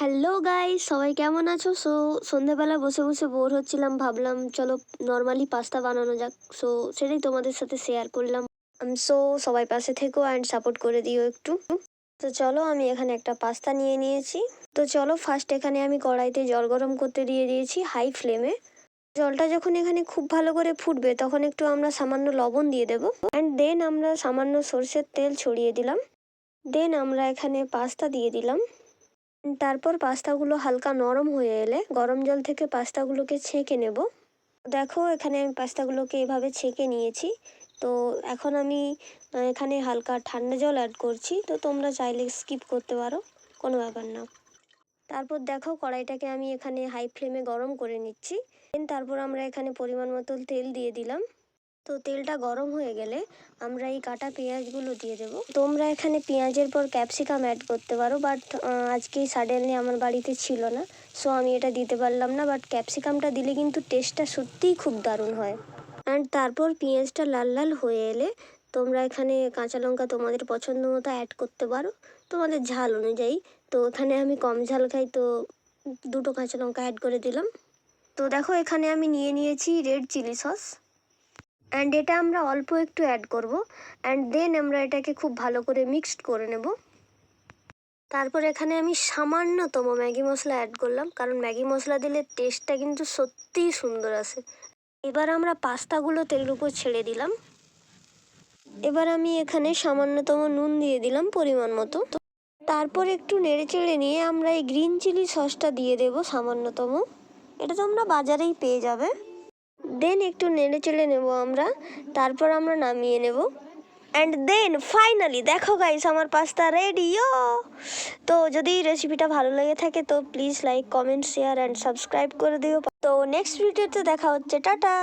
Hello guy সবাই কেমন আছো? সো সন্ধেবেলা বসে বসে বোর হচ্ছিলাম, ভাবলাম চলো নর্মালি পাস্তা বানানো যাক। সো সেটাই তোমাদের সাথে শেয়ার করলাম। সো সবাই পাশে থেকো অ্যান্ড সাপোর্ট করে দিও একটু। তো চলো, আমি এখানে একটা পাস্তা নিয়ে নিয়েছি। তো চলো ফার্স্ট এখানে আমি কড়াইতে জল গরম করতে দিয়ে দিয়েছি হাই ফ্লেমে জলটা যখন এখানে খুব ভালো করে ফুটবে, তখন একটু আমরা সামান্য লবণ দিয়ে দেবো। অ্যান্ড দেন আমরা সামান্য সর্ষের তেল ছড়িয়ে দিলাম। দেন আমরা এখানে পাস্তা দিয়ে দিলাম। তারপর পাস্তাগুলো হালকা নরম হয়ে এলে গরম জল থেকে পাস্তাগুলোকে ছেঁকে নেব। দেখো এখানে আমি পাস্তাগুলোকে এভাবে ছেঁকে নিয়েছি। তো এখন আমি এখানে হালকা ঠান্ডা জল অ্যাড করছি। তো তোমরা চাইলে স্কিপ করতে পারো, কোনো ব্যাপার না। তারপর দেখো কড়াইটাকে আমি এখানে হাই ফ্লেমে গরম করে নিচ্ছি। তারপর আমরা এখানে পরিমাণ মতো তেল দিয়ে দিলাম। তো তেলটা গরম হয়ে গেলে আমরা এই কাটা পেঁয়াজগুলো দিয়ে দেবো। তোমরা এখানে পেঁয়াজের পর ক্যাপসিকাম অ্যাড করতে পারো বাট আজকে সাডেনলি আমার বাড়িতে ছিল না সো আমি এটা দিতে পারলাম না বাট ক্যাপসিকামটা দিলে কিন্তু টেস্টটা সত্যিই খুব দারুণ হয়। অ্যান্ড তারপর পেঁয়াজটা লাল লাল হয়ে এলে তোমরা এখানে কাঁচা লঙ্কা তোমাদের পছন্দ মতো অ্যাড করতে পারো, তোমাদের ঝাল অনুযায়ী। তো এখানে আমি কম ঝাল খাই, তো দুটো কাঁচা লঙ্কা অ্যাড করে দিলাম। তো দেখো এখানে আমি নিয়ে নিয়েছি রেড চিলি সস অ্যান্ড এটা আমরা অল্প একটু অ্যাড করব অ্যান্ড দেন আমরা এটাকে খুব ভালো করে মিক্সড করে নেব। তারপর এখানে আমি সামান্যতম ম্যাগি মশলা অ্যাড করলাম, কারণ ম্যাগি মশলা দিলে টেস্টটা কিন্তু সত্যিই সুন্দর আসে এবার আমরা পাস্তাগুলো তেলের উপর ছেড়ে দিলাম। এবার আমি এখানে সামান্যতম নুন দিয়ে দিলাম পরিমাণ মতো। তারপর একটু নেড়ে চেড়ে নিয়ে আমরা এই গ্রিন চিলি সসটা দিয়ে দেবো সামান্যতম। এটা তোমরা বাজারেই পেয়ে যাবে। দেন একটু নেড়ে চেড়ে নেব আমরা। তারপর আমরা নামিয়ে নেব। অ্যান্ড দেন ফাইনালি দেখো গাইস আমার পাস্তা রেডিও তো যদি রেসিপিটা ভালো লেগে থাকে, তো please like comment share and subscribe করে দিও। তো নেক্সট ভিডিওতে দেখা হচ্ছে, টাটা!